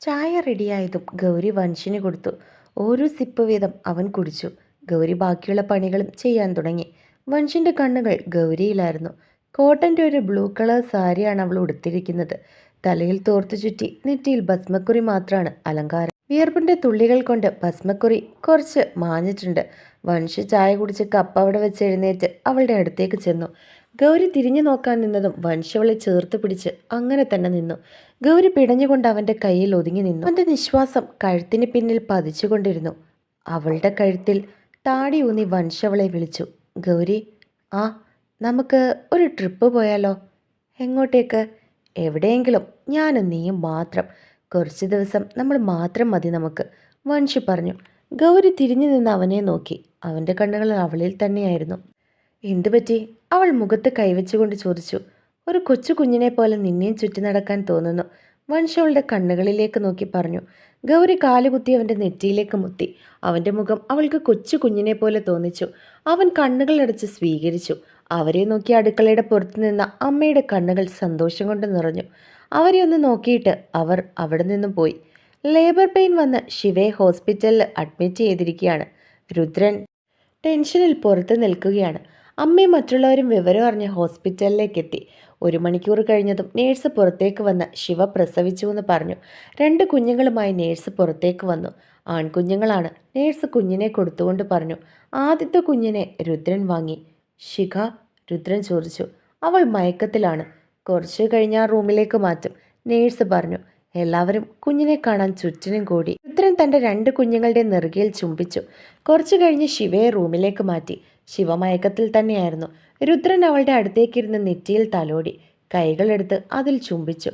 ചായ റെഡിയായതും ഗൗരി വൻഷിന് കൊടുത്തു. ഓരോ സിപ്പ് വീതം അവൻ കുടിച്ചു. ഗൗരി ബാക്കിയുള്ള പണികളും ചെയ്യാൻ തുടങ്ങി. വൻഷിന്റെ കണ്ണുകൾ ഗൗരിയിലായിരുന്നു. കോട്ടന്റെ ഒരു ബ്ലൂ കളർ സാരിയാണ് അവൾ ഉടുത്തിരിക്കുന്നത്. തലയിൽ തോർത്തു ചുറ്റി നെറ്റിയിൽ ഭസ്മക്കുറി മാത്രമാണ് അലങ്കാരം. വിയർപ്പിന്റെ തുള്ളികൾ കൊണ്ട് ഭസ്മക്കുറി കുറച്ച് മാഞ്ഞിട്ടുണ്ട്. വൻഷ് ചായ കുടിച്ച് കപ്പ് അവിടെ വെച്ച് എഴുന്നേറ്റ് അവളുടെ അടുത്തേക്ക് ചെന്നു. ഗൗരി തിരിഞ്ഞു നോക്കാൻ നിന്നതും വൻഷവളെ ചേർത്ത് പിടിച്ച് അങ്ങനെ തന്നെ നിന്നു. ഗൗരി പിടഞ്ഞുകൊണ്ട് അവന്റെ കയ്യിൽ ഒതുങ്ങി നിന്നു. അവന്റെ നിശ്വാസം കഴുത്തിന് പിന്നിൽ പതിച്ചുകൊണ്ടിരുന്നു. അവളുടെ കഴുത്തിൽ താടി ഊന്നി വൻഷവളെ വിളിച്ചു. ഗൗരി ആ നമുക്ക് ഒരു ട്രിപ്പ് പോയാലോ? എങ്ങോട്ടേക്ക്? എവിടെയെങ്കിലും? ഞാനും നീയും മാത്രം. കുറച്ച് ദിവസം നമ്മൾ മാത്രം മതി നമുക്ക് വൻഷി പറഞ്ഞു. ഗൗരി തിരിഞ്ഞു നിന്ന് അവനെ നോക്കി. അവന്റെ കണ്ണുകൾ അവളിൽ തന്നെയായിരുന്നു. എന്തു പറ്റി? അവൾ മുഖത്ത് കൈവച്ചുകൊണ്ട് ചോദിച്ചു. ഒരു കൊച്ചു കുഞ്ഞിനെ പോലെ നിന്നെയും ചുറ്റി നടക്കാൻ തോന്നുന്നു. വൻഷ അവളുടെ കണ്ണുകളിലേക്ക് നോക്കി പറഞ്ഞു. ഗൗരി കാലുകുത്തി അവന്റെ നെറ്റിയിലേക്ക് മുത്തി. അവന്റെ മുഖം അവൾക്ക് കൊച്ചു കുഞ്ഞിനെ പോലെ തോന്നിച്ചു. അവൻ കണ്ണുകളടച്ച് സ്വീകരിച്ചു. അവരെ നോക്കി അടുക്കളയുടെ പുറത്തു നിന്ന അമ്മയുടെ കണ്ണുകൾ സന്തോഷം കൊണ്ട് നിറഞ്ഞു. അവരെ ഒന്ന് നോക്കിയിട്ട് അവർ അവിടെ നിന്നും പോയി. ലേബർ പെയിൻ വന്ന് ശിവയെ ഹോസ്പിറ്റലിൽ അഡ്മിറ്റ് ചെയ്തിരിക്കുകയാണ്. രുദ്രൻ ടെൻഷനിൽ പുറത്ത് നിൽക്കുകയാണ്. അമ്മയും മറ്റുള്ളവരും വിവരം അറിഞ്ഞ് ഹോസ്പിറ്റലിലേക്ക് എത്തി ഒരു മണിക്കൂർ കഴിഞ്ഞതും നേഴ്സ് പുറത്തേക്ക് വന്ന് ശിവ പ്രസവിച്ചു എന്ന് പറഞ്ഞു. രണ്ട് കുഞ്ഞുങ്ങളുമായി നേഴ്സ് പുറത്തേക്ക് വന്നു. ആൺകുഞ്ഞുങ്ങളാണ്. നേഴ്സ് കുഞ്ഞിനെ കൊടുത്തുകൊണ്ട് പറഞ്ഞു. ആദ്യത്തെ കുഞ്ഞിനെ രുദ്രൻ വാങ്ങി. ശിഖ രുദ്രൻ ചോദിച്ചു. അവൾ മയക്കത്തിലാണ്. കുറച്ചു കഴിഞ്ഞ് ആ റൂമിലേക്ക് മാറ്റും. നേഴ്സ് പറഞ്ഞു. എല്ലാവരും കുഞ്ഞിനെ കാണാൻ ചുറ്റിനും കൂടി. രുദ്രൻ തന്റെ രണ്ട് കുഞ്ഞുങ്ങളുടെ നെറുകയിൽ ചുംബിച്ചു. കുറച്ചു കഴിഞ്ഞ് ശിവയെ റൂമിലേക്ക് മാറ്റി. ശിവമയക്കത്തിൽ തന്നെയായിരുന്നു. രുദ്രൻ അവളുടെ അടുത്തേക്കിരുന്ന് നെറ്റിയിൽ തലോടി കൈകളെടുത്ത് അതിൽ ചുംബിച്ചു.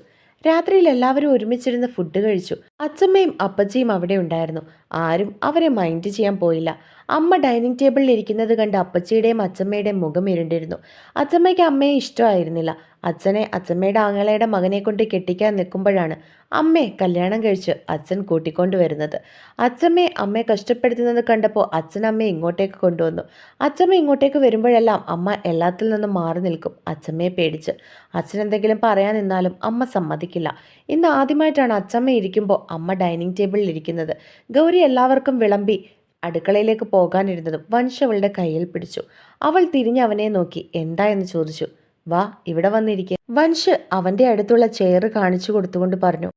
രാത്രിയിൽ എല്ലാവരും ഒരുമിച്ചിരുന്ന് ഫുഡ് കഴിച്ചു. അച്ഛമ്മയും അപ്പച്ചിയും അവിടെ ഉണ്ടായിരുന്നു. ആരും അവരെ മൈൻഡ് ചെയ്യാൻ പോയില്ല. അമ്മ ഡൈനിങ് ടേബിളിൽ ഇരിക്കുന്നത് കണ്ട് അപ്പച്ചിയുടെയും അച്ഛമ്മയുടെയും മുഖം ഇരുണ്ടിരുന്നു. അച്ഛമ്മയ്ക്ക് അമ്മയെ ഇഷ്ടമായിരുന്നില്ല. അച്ഛനെ അച്ഛമ്മയുടെ ആങ്ങളയുടെ മകനെ കൊണ്ട് കെട്ടിക്കാൻ നിൽക്കുമ്പോഴാണ് അമ്മയെ കല്യാണം കഴിച്ച് അച്ഛൻ കൂട്ടിക്കൊണ്ടു വരുന്നത്. അച്ഛമ്മയെ അമ്മയെ കഷ്ടപ്പെടുത്തുന്നത് കണ്ടപ്പോൾ അച്ഛൻ ഇങ്ങോട്ടേക്ക് കൊണ്ടുവന്നു. അച്ഛമ്മ ഇങ്ങോട്ടേക്ക് വരുമ്പോഴെല്ലാം അമ്മ എല്ലാത്തിൽ നിന്നും മാറി നിൽക്കും അച്ഛമ്മയെ പേടിച്ച്. അച്ഛൻ എന്തെങ്കിലും പറയാൻ നിന്നാലും അമ്മ സമ്മതിക്കില്ല. ഇന്ന് ആദ്യമായിട്ടാണ് അച്ഛമ്മ ഇരിക്കുമ്പോൾ അമ്മ ഡൈനിങ് ടേബിളിൽ ഇരിക്കുന്നത്. ഗൗരി എല്ലാവർക്കും വിളമ്പി അടുക്കളയിലേക്ക് പോകാനിരുന്നതും വൻഷ അവളുടെ കയ്യിൽ പിടിച്ചു. അവൾ തിരിഞ്ഞ് അവനെ നോക്കി എന്താ? എന്ന് ചോദിച്ചു. വാ ഇവിടെ വന്നിരിക്കെ. വൻഷ് അവന്റെ അടുത്തുള്ള ചെയർ കാണിച്ചു കൊടുത്തുകൊണ്ട് പറഞ്ഞു.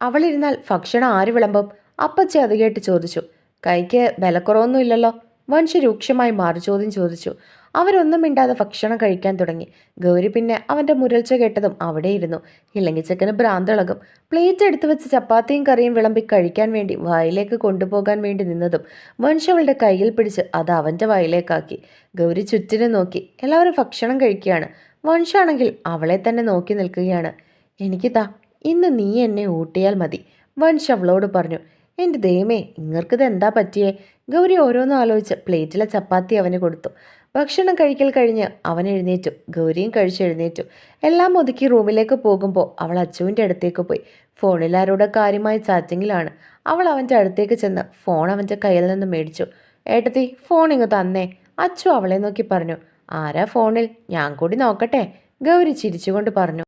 അവളിരുന്നാൽ ഭക്ഷണം ആര് വിളമ്പും? അപ്പച്ചി അത് കേട്ട് ചോദിച്ചു. കൈക്ക് ബലക്കുറവൊന്നും ഇല്ലല്ലോ? വൻഷ് രൂക്ഷമായി മാറി ചോദ്യം ചോദിച്ചു. അവരൊന്നും മിണ്ടാതെ ഭക്ഷണം കഴിക്കാൻ തുടങ്ങി. ഗൗരി പിന്നെ അവന്റെ മുരൾച്ച കേട്ടതും അവിടെ ഇരുന്നു. ഇല്ലെങ്കിൽ ചെക്കന് ഭ്രാന്തിളകും. പ്ലേറ്റ് എടുത്തു വെച്ച് ചപ്പാത്തിയും കറിയും വിളമ്പി കഴിക്കാൻ വേണ്ടി വായിലേക്ക് കൊണ്ടുപോകാൻ വേണ്ടി നിന്നതും വൻഷവളുടെ കയ്യിൽ പിടിച്ച് അത് അവന്റെ വായിലേക്കാക്കി. ഗൗരി ചുറ്റിനെ നോക്കി. എല്ലാവരും ഭക്ഷണം കഴിക്കുകയാണ്. വൻഷാണെങ്കിൽ അവളെ തന്നെ നോക്കി നിൽക്കുകയാണ്. എനിക്ക് താ ഇന്ന് നീ എന്നെ ഊട്ടിയാൽ മതി. വൻഷ് അവളോട് പറഞ്ഞു എന്റെ ദൈവമേ ഇങ്ങർക്കിത് എന്താ പറ്റിയേ? ഗൗരി ഓരോന്നും ആലോചിച്ച് പ്ലേറ്റിലെ ചപ്പാത്തി അവന് കൊടുത്തു. ഭക്ഷണം കഴിക്കൽ കഴിഞ്ഞ് അവൻ എഴുന്നേറ്റു. ഗൗരിയും കഴിച്ചെഴുന്നേറ്റു എല്ലാം ഒതുക്കി റൂമിലേക്ക് പോകുമ്പോൾ അവൾ അച്ചുവിന്റെ അടുത്തേക്ക് പോയി. ഫോണിൽ ആരോടെ കാര്യമായി ചാറ്റിങ്ങിലാണ്. അവൾ അവന്റെ അടുത്തേക്ക് ചെന്ന് ഫോൺ അവന്റെ കയ്യിൽ നിന്ന് മേടിച്ചു. ഏട്ടത്തി ഫോൺ ഇങ്ങ് തന്നേ. അച്ചു അവളെ നോക്കി പറഞ്ഞു ആരാ ഫോണിൽ? ഞാൻ കൂടി നോക്കട്ടെ ഗൗരി ചിരിച്ചുകൊണ്ട് പറഞ്ഞു.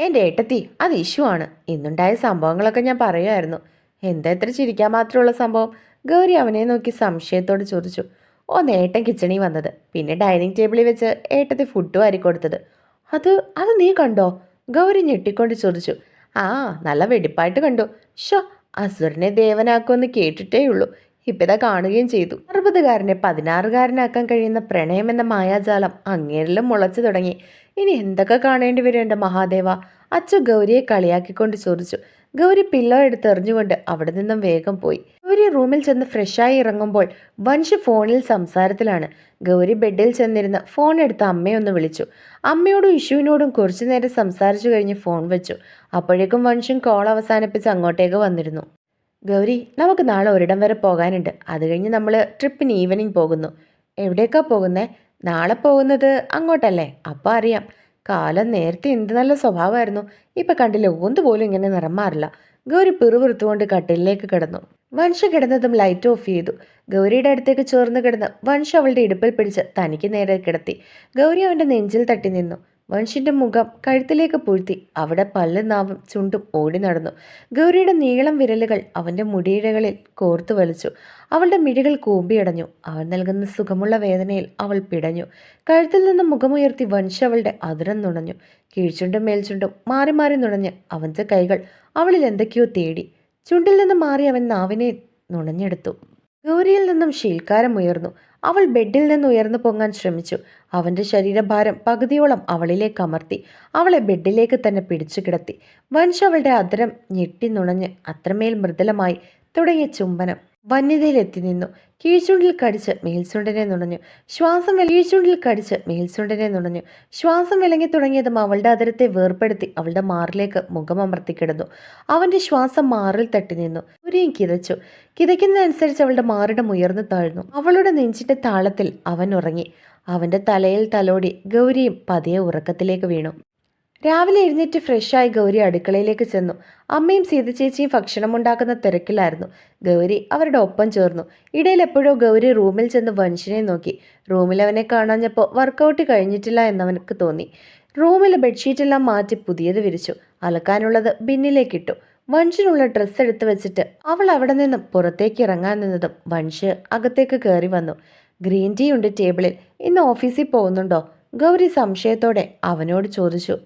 എന്റെ ഏട്ടത്തി അത് ഇഷ്യൂ ആണ്. ഇന്നുണ്ടായ സംഭവങ്ങളൊക്കെ ഞാൻ പറയുമായിരുന്നു. എന്താ ഇത്ര ചിരിക്കാൻ മാത്രമുള്ള സംഭവം? ഗൗരി അവനെ നോക്കി സംശയത്തോട് ചോദിച്ചു. ഓ നേട്ടൻ കിച്ചണിൽ വന്നത് പിന്നെ ഡൈനിങ് ടേബിളിൽ വെച്ച് ഏട്ടത്തി ഫുഡ് വാരി കൊടുത്തത്. അത് അത് നീ കണ്ടോ? ഗൗരി ഞെട്ടിക്കൊണ്ട് ചോദിച്ചു. ആ നല്ല വെടിപ്പായിട്ട് കണ്ടു. ഷോ അസുരനെ ദേവനാക്കുമെന്ന് കേട്ടിട്ടേ ഉള്ളൂ ഇപ്പിതാ കാണുകയും ചെയ്തു. അറുപതുകാരനെ പതിനാറുകാരനാക്കാൻ കഴിയുന്ന പ്രണയം എന്ന മായാജാലം അങ്ങേരിലും മുളച്ചു തുടങ്ങി. ഇനി എന്തൊക്കെ കാണേണ്ടി വരും എന്റെ മഹാദേവ? അച്ചു ഗൗരിയെ കളിയാക്കിക്കൊണ്ട് ചോദിച്ചു. ഗൗരി പില്ലോ എടുത്ത് എറിഞ്ഞുകൊണ്ട് അവിടെ നിന്നും വേഗം പോയി. ഗൗരി റൂമിൽ ചെന്ന് ഫ്രഷായി ഇറങ്ങുമ്പോൾ വൻഷ് ഫോണിൽ സംസാരത്തിലാണ്. ഗൗരി ബെഡിൽ ചെന്നിരുന്ന് ഫോൺ എടുത്ത് അമ്മയൊന്ന് വിളിച്ചു. അമ്മയോടും ഇഷുവിനോടും കുറച്ചു നേരം സംസാരിച്ചു കഴിഞ്ഞ് ഫോൺ വെച്ചു. അപ്പോഴേക്കും വൻഷും കോൾ അവസാനിപ്പിച്ച് അങ്ങോട്ടേക്ക് വന്നിരുന്നു. ഗൗരി നമുക്ക് നാളെ ഒരിടം വരെ പോകാനുണ്ട്. അത് കഴിഞ്ഞ് നമ്മൾ ട്രിപ്പിന് ഈവനിങ് പോകുന്നു. എവിടേക്കാ പോകുന്നേ? നാളെ പോകുന്നത് അങ്ങോട്ടല്ലേ? അപ്പം അറിയാം. കാലം നേരത്തെ എന്ത് നല്ല സ്വഭാവമായിരുന്നു. ഇപ്പം കണ്ടില്ല ഒന്ന് പോലും ഇങ്ങനെ നിറം മാറില്ല. ഗൗരി പിറുപിറുത്തുകൊണ്ട് കട്ടിലിലേക്ക് കിടന്നു. വൻഷ കിടന്നതും ലൈറ്റ് ഓഫ് ചെയ്തു. ഗൗരിയുടെ അടുത്തേക്ക് ചോർന്ന് കിടന്ന് വൻഷ അവളുടെ ഇടുപ്പിൽ പിടിച്ച് തനിക്ക് നേരെ കിടത്തി. ഗൗരി അവന്റെ നെഞ്ചിൽ തട്ടി നിന്നു. വൻഷിന്റെ മുഖം കഴുത്തിലേക്ക് പൂഴ്ത്തി. അവിടെ പല്ല് നാവും ചുണ്ടും ഓടി നടന്നു. ഗൗരിയുടെ നീളം വിരലുകൾ അവന്റെ മുടിയിഴകളിൽ കോർത്തു വലിച്ചു. അവളുടെ മിഴികൾ കൂമ്പിയടഞ്ഞു അവൻ നൽകുന്ന സുഖമുള്ള വേദനയിൽ അവൾ പിടഞ്ഞു. കഴുത്തിൽ നിന്ന് മുഖമുയർത്തി വൻഷ് അവളുടെ അതിരം നുണഞ്ഞു. കീഴ്ചുണ്ടും മേൽചുണ്ടും മാറി മാറി നുണഞ്ഞ് അവന്റെ കൈകൾ അവളിൽ എന്തൊക്കെയോ തേടി. ചുണ്ടിൽ നിന്ന് മാറി അവൻ നാവിനെ നുണഞ്ഞെടുത്തു. ഗൗരിയിൽ നിന്നും ശീൽക്കാരം ഉയർന്നു അവൾ ബെഡിൽ നിന്ന് ഉയർന്നു പൊങ്ങാൻ ശ്രമിച്ചു. അവന്റെ ശരീരഭാരം പകുതിയോളം അവളിലേക്ക് അമർത്തി. അവളെ ബെഡിലേക്ക് തന്നെ പിടിച്ചു കിടത്തി. വൻഷ അവളുടെ അതിരം ഞെട്ടി നുണഞ്ഞ് അത്രമേൽ മൃദുലമായി തുടങ്ങിയ ചുംബനം വന്യതയിലെത്തി നിന്നു കീഴ്ചുണ്ടിൽ കടിച്ച് മേൽചുണ്ടിനെ നുണഞ്ഞു. ശ്വാസം കീഴ്ചുണ്ടിൽ കടിച്ച് മേൽചുണ്ടിനെ നുണഞ്ഞു. ശ്വാസം വിലങ്ങി തുടങ്ങിയതും അവളുടെ അതിരത്തെ വേർപ്പെടുത്തി അവളുടെ മാറിലേക്ക് മുഖമമർത്തി കിടന്നു. അവന്റെ ശ്വാസം മാറിൽ തട്ടി നിന്നു. ഒരേയും കിതച്ചു. കിതയ്ക്കുന്നതനുസരിച്ച് അവളുടെ മാറിടം ഉയർന്നു താഴ്ന്നു. അവളുടെ നെഞ്ചിന്റെ താളത്തിൽ അവൻ ഉറങ്ങി. അവന്റെ തലയിൽ തലോടി ഗൗരിയും പതിയെ ഉറക്കത്തിലേക്ക് വീണു. രാവിലെ എഴുന്നേറ്റ് ഫ്രഷായി ഗൗരി അടുക്കളയിലേക്ക് ചെന്നു. അമ്മയും സീത ചേച്ചിയും ഭക്ഷണമുണ്ടാക്കുന്ന തിരക്കിലായിരുന്നു. ഗൗരി അവരുടെ ഒപ്പം ചേർന്നു. ഇടയിൽ എപ്പോഴോ ഗൗരി റൂമിൽ ചെന്ന് വൻഷിനെ നോക്കി. റൂമിൽ അവനെ കാണാഞ്ഞപ്പോൾ വർക്കൗട്ട് കഴിഞ്ഞിട്ടില്ല എന്നവനക്ക് തോന്നി. റൂമിലെ ബെഡ്ഷീറ്റെല്ലാം മാറ്റി പുതിയത് വിരിച്ചു. അലക്കാനുള്ളത് ബിന്നിലേക്കിട്ടു. വൻഷിനുള്ള ഡ്രസ്സ് എടുത്തു വെച്ചിട്ട് അവൾ അവിടെ നിന്ന് പുറത്തേക്ക് ഇറങ്ങാൻ നിന്നതും വൻഷ് അകത്തേക്ക് കയറി വന്നു. ഗ്രീൻ ടീ ഉണ്ട് ടേബിളിൽ. ഇന്ന് ഓഫീസിൽ പോകുന്നുണ്ടോ? ഗൗരി സംശയത്തോടെ അവനോട് ചോദിച്ചു.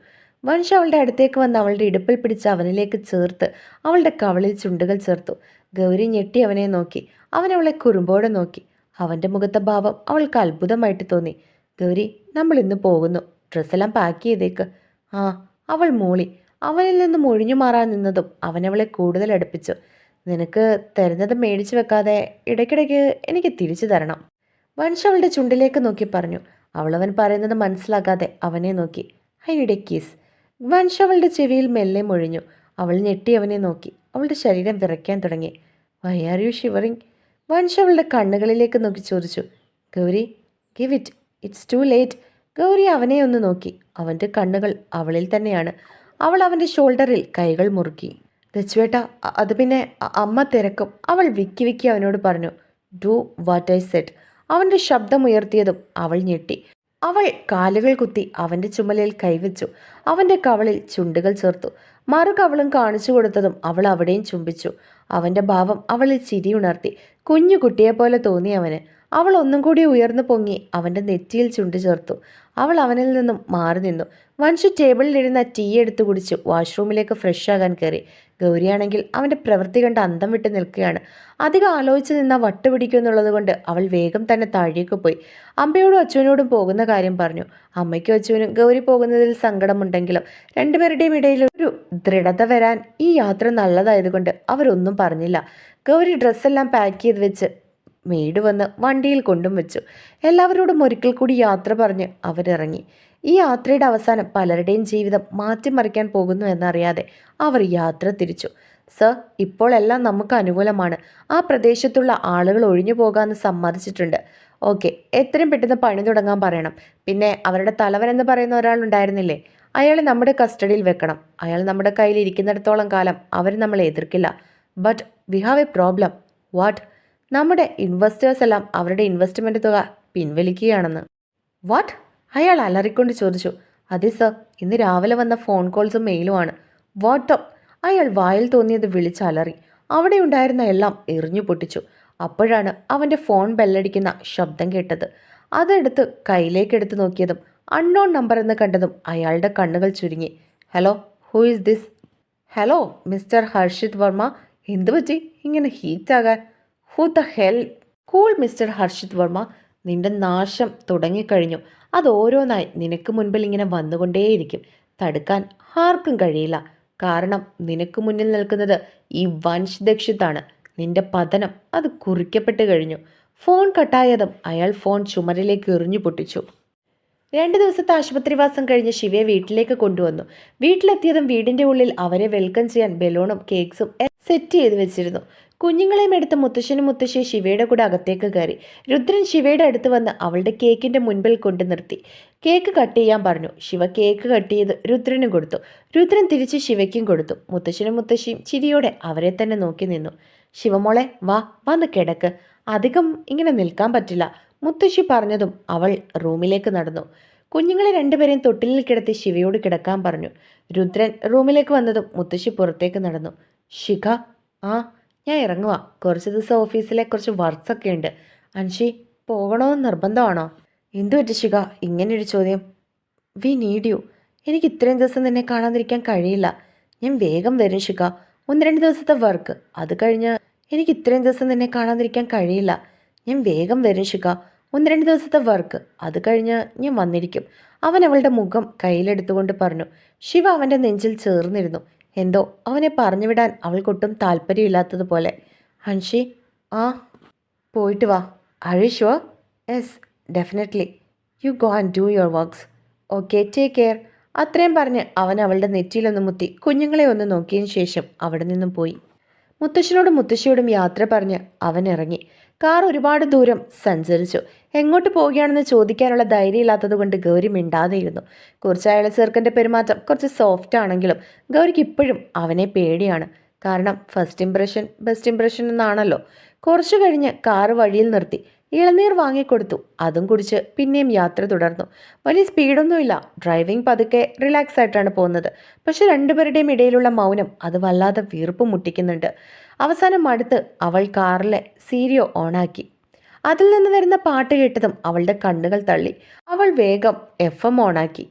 വൻഷ അവളുടെ അടുത്തേക്ക് വന്ന് അവളുടെ ഇടുപ്പിൽ പിടിച്ച് അവനിലേക്ക് ചേർത്ത് അവളുടെ കവളിൽ ചുണ്ടുകൾ ചേർത്തു. ഗൗരി ഞെട്ടി അവനെ നോക്കി. അവൻ അവളെ കുറുമ്പോടെ നോക്കി. അവന്റെ മുഖത്തെ ഭാവം അവൾക്ക് അത്ഭുതമായിട്ട് തോന്നി. ഗൗരി നമ്മൾ ഇന്ന് പോകുന്നു. ഡ്രസ്സെല്ലാം പാക്ക് ചെയ്തേക്ക്. ആ അവൾ മൂളി. അവനിൽ നിന്നും ഒഴിഞ്ഞു മാറാൻ നിന്നതും അവനവളെ കൂടുതൽ അടുപ്പിച്ചു. നിനക്ക് തരുന്നത് മേടിച്ചു വെക്കാതെ ഇടയ്ക്കിടയ്ക്ക് എനിക്ക് തിരിച്ചു തരണം. വൻഷ അവളുടെ ചുണ്ടിലേക്ക് നോക്കി പറഞ്ഞു. അവളവൻ പറയുന്നത് മനസ്സിലാക്കാതെ അവനെ നോക്കി. അതിനിടെ കീസ്. വൻഷ അവളുടെ ചെവിയിൽ മെല്ലെ മൊഴിഞ്ഞു. അവൾ ഞെട്ടി അവനെ നോക്കി. അവളുടെ ശരീരം വിറയ്ക്കാൻ തുടങ്ങി. Why are you shivering Vansh അവളുടെ കണ്ണുകളിലേക്ക് നോക്കി ചോദിച്ചു. Gauri give it it's too late Gauri അവനെ ഒന്ന് നോക്കി. അവന്റെ കണ്ണുകൾ അവളിൽ തന്നെയാണ്. അവൾ അവന്റെ ഷോൾഡറിൽ കൈകൾ മുറുക്കി. രച്ചുവേട്ട അത് പിന്നെ അമ്മ തിരക്കും. അവൾ വിക്കി വിക്കി അവനോട് പറഞ്ഞു. ഡു വാട്ട് ഐ സെറ്റ് അവന്റെ ശബ്ദമുയർത്തിയതും അവൾ ഞെട്ടി. അവൾ കാലുകൾ കുത്തി അവന്റെ ചുമലിൽ കൈവച്ചു. അവന്റെ കവളിൽ ചുണ്ടുകൾ ചേർത്തു. മറു കവളും കാണിച്ചു കൊടുത്തതും അവൾ അവിടെയും ചുംബിച്ചു. അവന്റെ ഭാവം അവളിൽ ചിരിയുണർത്തി. കുഞ്ഞു കുട്ടിയെപ്പോലെ തോന്നി അവന്. അവൾ ഒന്നും കൂടി ഉയർന്നു പൊങ്ങി അവന്റെ നെറ്റിയിൽ ചുണ്ടു ചേർത്തു. അവൾ അവനിൽ നിന്നും മാറി നിന്നു. വൻഷു ടേബിളിലിരുന്ന ടീ എടുത്തു കുടിച്ച് വാഷ്റൂമിലേക്ക് ഫ്രഷ് ആകാൻ കയറി. ഗൗരിയാണെങ്കിൽ അവന്റെ പ്രവൃത്തി കണ്ട് അന്തം വിട്ട് നിൽക്കുകയാണ്. അധികം ആലോചിച്ച് നിന്ന വട്ടുപിടിക്കുമെന്നുള്ളത് കൊണ്ട് അവൾ വേഗം തന്നെ താഴേക്ക് പോയി. അമ്മയോടും അച്ഛനോടും പോകുന്ന കാര്യം പറഞ്ഞു. അമ്മയ്ക്കും അച്ഛനും ഗൗരി പോകുന്നതിൽ സങ്കടമുണ്ടെങ്കിലും രണ്ടുപേരുടെയും ഇടയിൽ ഒരു ദൃഢത വരാൻ ഈ യാത്ര നല്ലതായതുകൊണ്ട് അവരൊന്നും പറഞ്ഞില്ല. ഗൗരി ഡ്രസ്സെല്ലാം പാക്ക് ചെയ്ത് വെച്ച് മെയ്ഡ് വന്ന് വണ്ടിയിൽ കൊണ്ടും വെച്ചു. എല്ലാവരോടും ഒരിക്കൽ കൂടി യാത്ര പറഞ്ഞ് അവരിറങ്ങി. ഈ യാത്രയുടെ അവസാനം പലരുടെയും ജീവിതം മാറ്റിമറിക്കാൻ പോകുന്നു എന്നറിയാതെ അവർ യാത്ര തിരിച്ചു. സർ ഇപ്പോൾ എല്ലാം നമുക്ക് അനുകൂലമാണ്. ആ പ്രദേശത്തുള്ള ആളുകൾ ഒഴിഞ്ഞു പോകാമെന്ന് സമ്മതിച്ചിട്ടുണ്ട്. ഓക്കെ എത്രയും പെട്ടെന്ന് പണി തുടങ്ങാൻ പറയണം. പിന്നെ അവരുടെ തലവൻ എന്ന് പറയുന്ന ഒരാൾ ഉണ്ടായിരുന്നില്ലേ? അയാളെ നമ്മുടെ കസ്റ്റഡിയിൽ വെക്കണം. അയാൾ നമ്മുടെ കയ്യിൽ ഇരിക്കുന്നിടത്തോളം കാലം അവർ നമ്മളെ എതിർക്കില്ല. But we have a problem what നമ്മുടെ ഇൻവെസ്റ്റേഴ്സ് എല്ലാം അവരുടെ ഇൻവെസ്റ്റ്മെന്റ് തുക പിൻവലിക്കുകയാണെന്ന്. വാട്ട് അയാൾ അലറിക്കൊണ്ട് ചോദിച്ചു. അതെ സർ ഇന്ന് രാവിലെ വന്ന ഫോൺ കോൾസും മെയിലുമാണ് വാട്ട് അയാൾ വായിൽ തോന്നിയത് വിളിച്ചലറി അവിടെ ഉണ്ടായിരുന്ന എല്ലാം എറിഞ്ഞു പൊട്ടിച്ചു. അപ്പോഴാണ് അവന്റെ ഫോൺ ബെല്ലടിക്കുന്ന ശബ്ദം കേട്ടത്. അതെടുത്ത് കയ്യിലേക്കെടുത്ത് നോക്കിയതും അൺനോൺ നമ്പർ എന്ന് കണ്ടതും അയാളുടെ കണ്ണുകൾ ചുരുങ്ങി. Hello who is this hello mister Harshit Varma എന്തു പറ്റി ഇങ്ങനെ ഹീറ്റാകാൻ who the hell cool mister Harshit Varma നിന്റെ നാശം തുടങ്ങിക്കഴിഞ്ഞു. അത് ഓരോന്നായി. നിനക്ക് മുൻപിൽ ഇങ്ങനെ വന്നുകൊണ്ടേയിരിക്കും. തടുക്കാൻ ആർക്കും കഴിയില്ല. കാരണം നിനക്ക് മുന്നിൽ നിൽക്കുന്നത് ഈ വൻഷ് ദക്ഷിത്താണ് നിന്റെ പതനം അത് കുറിക്കപ്പെട്ട് കഴിഞ്ഞു. ഫോൺ കട്ടായതും അയാൾ ഫോൺ ചുമരിലേക്ക് എറിഞ്ഞു പൊട്ടിച്ചു. രണ്ട് ദിവസത്തെ ആശുപത്രിവാസം കഴിഞ്ഞ് ശിവയെ വീട്ടിലേക്ക് കൊണ്ടുവന്നു. വീട്ടിലെത്തിയതും വീടിന്റെ ഉള്ളിൽ അവരെ വെൽക്കം ചെയ്യാൻ ബലൂണും കേക്ക്സും സെറ്റ് ചെയ്ത് വെച്ചിരുന്നു. കുഞ്ഞുങ്ങളെയും എടുത്ത് മുത്തശ്ശനും മുത്തശ്ശിയെ ശിവയുടെ കൂടെ അകത്തേക്ക് കയറി. രുദ്രൻ ശിവയുടെ അടുത്ത് വന്ന് അവളുടെ കേക്കിന്റെ മുൻപിൽ കൊണ്ടു നിർത്തി. കേക്ക് കട്ട് ചെയ്യാൻ പറഞ്ഞു. ശിവ കേക്ക് കട്ട് ചെയ്ത് രുദ്രനും കൊടുത്തു. രുദ്രൻ തിരിച്ച് ശിവയ്ക്കും കൊടുത്തു. മുത്തശ്ശനും മുത്തശ്ശിയും ചിരിയോടെ അവരെ തന്നെ നോക്കി നിന്നു. ശിവമോളെ വാ വന്ന് കിടക്ക്. അധികം ഇങ്ങനെ നിൽക്കാൻ പറ്റില്ല. മുത്തശ്ശി പറഞ്ഞതും അവൾ റൂമിലേക്ക് നടന്നു. കുഞ്ഞുങ്ങളെ രണ്ടുപേരെയും തൊട്ടിലിൽ കിടത്തി ശിവയോട് കിടക്കാൻ പറഞ്ഞു. രുദ്രൻ റൂമിലേക്ക് വന്നതും മുത്തശ്ശി പുറത്തേക്ക് നടന്നു. ശിഖ ആ ഞാൻ ഇറങ്ങുക കുറച്ച് ദിവസം ഓഫീസിലെ കുറച്ച് വർക്ക്സൊക്കെ ഉണ്ട്. അൻഷി പോകണമെന്ന് നിർബന്ധമാണോ? എന്തു പറ്റി ശിഖ ഇങ്ങനെയൊരു ചോദ്യം. വി നീഡ് യു എനിക്ക് ഇത്രയും ദിവസം നിന്നെ കാണാതിരിക്കാൻ കഴിയില്ല. ഞാൻ വേഗം വരും ശിഖ. ഒന്ന് രണ്ട് ദിവസത്തെ വർക്ക് അത് കഴിഞ്ഞ് എനിക്ക് ഇത്രയും ദിവസം നിന്നെ കാണാതിരിക്കാൻ കഴിയില്ല. ഞാൻ വേഗം വരും ശിഖ. ഒന്ന് രണ്ട് ദിവസത്തെ വർക്ക് അത് കഴിഞ്ഞ് ഞാൻ വന്നിരിക്കും. അവൻ അവളുടെ മുഖം കയ്യിലെടുത്തുകൊണ്ട് പറഞ്ഞു ശിവ അവന്റെ നെഞ്ചിൽ ചേർന്നിരുന്നു. എന്തോ അവനെ പറഞ്ഞുവിടാൻ അവൾക്കൊട്ടും താല്പര്യമില്ലാത്തതുപോലെ. ഹൻഷി ആ പോയിട്ട് വാ. അഴീഷോ yes definitely you go and do your works okay take care അത്രയും പറഞ്ഞ് അവൻ അവളുടെ നെറ്റിയിലൊന്ന് മുത്തി കുഞ്ഞുങ്ങളെ ഒന്ന് നോക്കിയതിന് ശേഷം അവിടെ നിന്നും പോയി. മുത്തശ്ശനോടും മുത്തശ്ശിയോടും യാത്ര പറഞ്ഞ് അവൻ ഇറങ്ങി. കാർ ഒരുപാട് ദൂരം സഞ്ചരിച്ചു. എങ്ങോട്ട് പോവുകയാണെന്ന് ചോദിക്കാനുള്ള ധൈര്യമില്ലാത്തത് കൊണ്ട് ഗൗരി മിണ്ടാതെയിരുന്നു കുറച്ച് ചെറുക്കന്റെ പെരുമാറ്റം കുറച്ച് സോഫ്റ്റ് ആണെങ്കിലും ഗൗരിക്ക് ഇപ്പോഴും അവനെ പേടിയാണ്. കാരണം ഫസ്റ്റ് ഇംപ്രഷൻ ബെസ്റ്റ് ഇംപ്രഷൻ എന്നാണല്ലോ. കുറച്ചു കഴിഞ്ഞ് കാർ വഴിയിൽ നിർത്തി. ഇളനീർ വാങ്ങിക്കൊടുത്തു. അതും കുടിച്ച് പിന്നെയും യാത്ര തുടർന്നു. വലിയ സ്പീഡൊന്നുമില്ല. ഡ്രൈവിംഗ് പതുക്കെ റിലാക്സ് ആയിട്ടാണ് പോകുന്നത്. പക്ഷെ രണ്ടുപേരുടെയും ഇടയിലുള്ള മൗനം അത് വല്ലാതെ വീർപ്പ് മുട്ടിക്കുന്നുണ്ട്. അവസാനം അടുത്ത് അവൾ കാറിലെ സീരിയോ ഓണാക്കി. അതിൽ നിന്ന് വരുന്ന പാട്ട് കേട്ടതും അവളുടെ കണ്ണുകൾ തള്ളി. അവൾ വേഗം എഫ് എം ഓണാക്കി.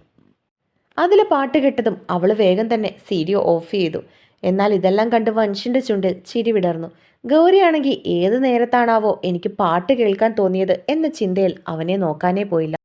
അതിൽ പാട്ട് കേട്ടതും അവൾ വേഗം തന്നെ സീരിയോ ഓഫ് ചെയ്തു. എന്നാൽ ഇതെല്ലാം കണ്ട് വൻഷിന്റെ ചുണ്ടിൽ ചിരി വിടർന്നു. ഗൗരിയാണെങ്കിൽ ഏത് നേരത്താണാവോ എനിക്ക് പാട്ട് കേൾക്കാൻ തോന്നിയത് എന്ന ചിന്തയിൽ അവനെ നോക്കാനേ പോയില്ല.